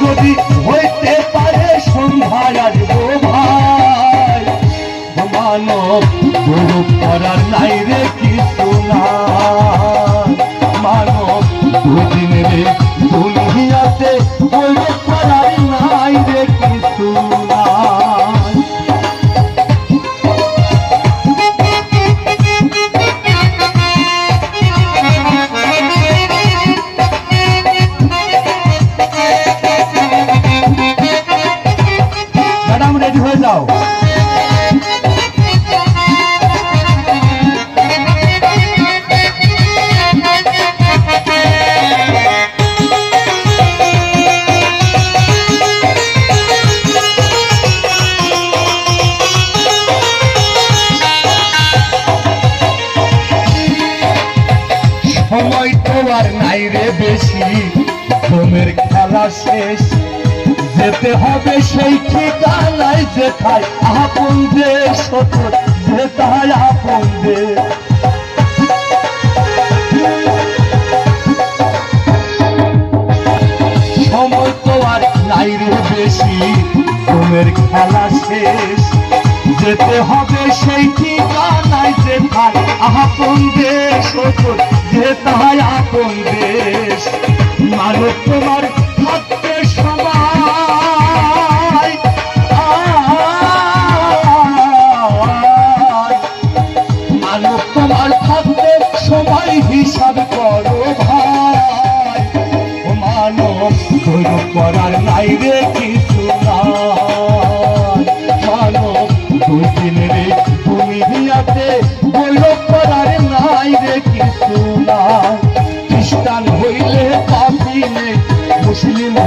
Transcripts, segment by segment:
যদি হইতে পারে সন্ধ্যায় আসব ভাই। মানব করার নাই রে কিছু না মানব দুদিন রে দুনিয়াতে করার নাই। হয়ে যাও সময় তো আর নাই রে বেশি। ঘুমের খেলা শেষ। যেতে হবে সেই ঠিকানায় যেথায় আপন হতো যেথায় আপন দেশ। সময় তো আর নাই রে বেশি, ঘুমের খেলা শেষ। যেতে হবে সেই ঠিকানায় যেথায় আপন দেশ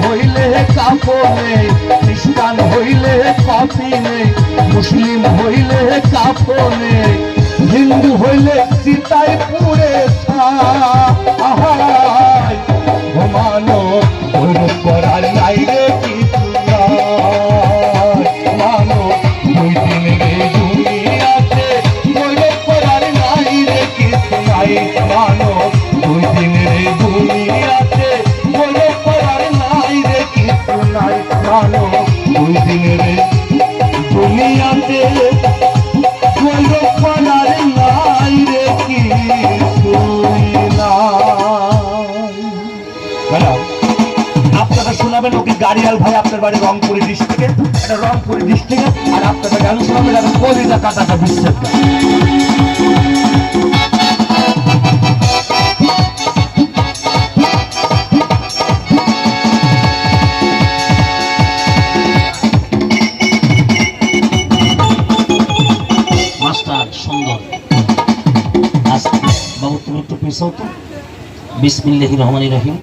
হইলে কাপড়ে খ্রিস্টান হইলে কফিনে মুসলিম হইলে কাপড়ে হিন্দু হইলে নাই মানো রে কিছু আপনারা শোনাবেন ওকে গাড়িয়াল ভাই আপনার বাড়ি রংপুরি ডিস্ট্রিক্টে। এটা রংপুরি ডিস্ট্রিক্টে আর আপনারা গান শোনাবেন এটা কলিজা কাটাটা বিশ্বের বাবু তুমি একটু পিছাও তো বিসমিল্লাহ রহমান রহিম।